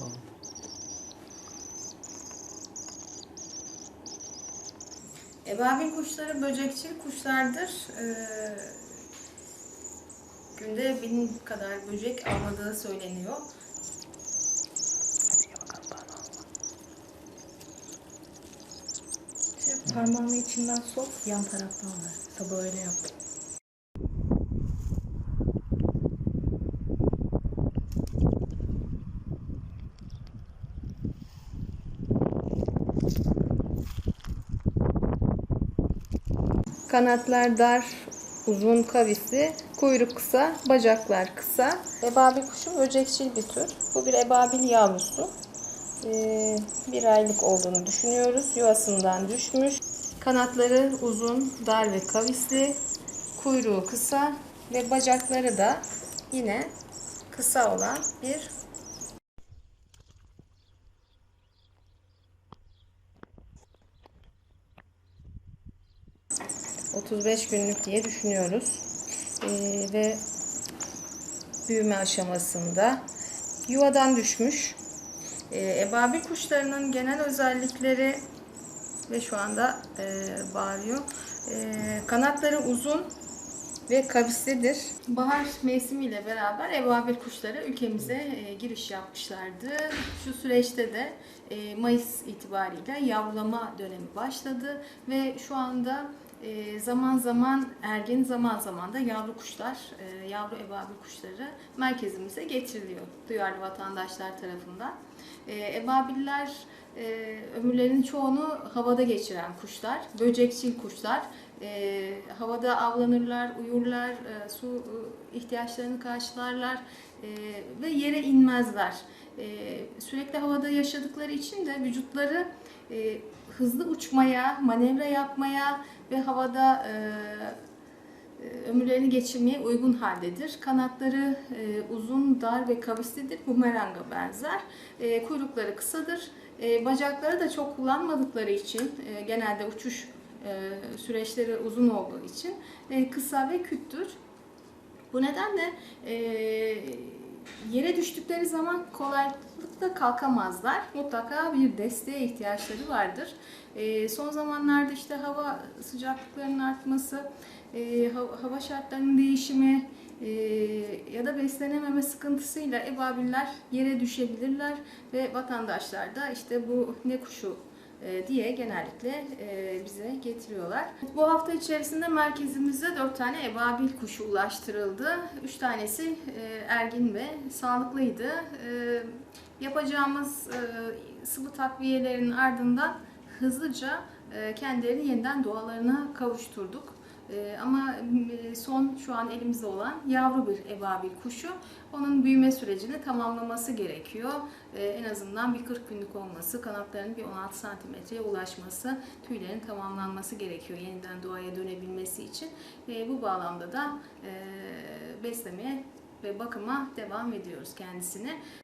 bakalım. Ebabil kuşları böcekçil kuşlardır. Ee, günde bin kadar böcek avladığı söyleniyor. Şey, parmağını içinden sok, yan taraftan ver. Sabah öyle yaptım. Kanatlar dar, uzun kavisli, kuyruk kısa, bacaklar kısa. Ebabil kuşu böcekçil bir tür. Bu bir ebabil yavrusu. Ee, bir aylık olduğunu düşünüyoruz. Yuvasından düşmüş. Kanatları uzun, dar ve kavisli. Kuyruğu kısa ve bacakları da yine kısa olan bir 35 günlük diye düşünüyoruz. Ee, ve büyüme aşamasında yuvadan düşmüş. Ee, ebabil kuşlarının genel özellikleri ve şu anda e, bağırıyor. E, kanatları uzun ve kavislidir. Bahar mevsimiyle beraber ebabil kuşları ülkemize e, giriş yapmışlardı. Şu süreçte de e, Mayıs itibariyle yavrulama dönemi başladı ve şu anda e, zaman zaman ergen zaman zaman da yavru kuşlar, e, yavru ebabil kuşları merkezimize getiriliyor duyarlı vatandaşlar tarafından. E, ebabiller e, ömürlerinin çoğunu havada geçiren kuşlar, böcekçil kuşlar. E, havada avlanırlar, uyurlar, e, su e, ihtiyaçlarını karşılarlar ve yere inmezler. E, sürekli havada yaşadıkları için de vücutları e, hızlı uçmaya, manevra yapmaya ve havada e, e, ömürlerini geçirmeye uygun haldedir. Kanatları uzun, dar ve kavislidir. Bumeranga benzer. Kuyrukları kısadır. Bacakları da çok kullanmadıkları için genelde uçuş süreçleri uzun olduğu için kısa ve küttür. Bu nedenle e, düştükleri zaman kolaylıkla kalkamazlar. Mutlaka bir desteğe ihtiyaçları vardır. E, son zamanlarda işte hava sıcaklıklarının artması, e, hava, şartlarının değişimi e, ya da beslenememe sıkıntısıyla ebabiller yere düşebilirler ve vatandaşlar da işte bu ne kuşu diye genellikle e, bize getiriyorlar. Bu hafta içerisinde merkezimize 4 tane ebabil kuşu ulaştırıldı. 3 tanesi e, ergin ve sağlıklıydı. E, Yapacağımız e, sıvı takviyelerin ardından hızlıca e, kendilerini yeniden doğalarına kavuşturduk. E, Ama e, son şu an elimizde olan yavru bir ebabil kuşu. Onun büyüme sürecini tamamlaması gerekiyor. E, En azından bir 40 günlük olması, kanatlarının bir 16 santimetreye ulaşması, tüylerin tamamlanması gerekiyor yeniden doğaya dönebilmesi için. E, Bu bağlamda da e, beslemeye ve bakıma devam ediyoruz kendisini.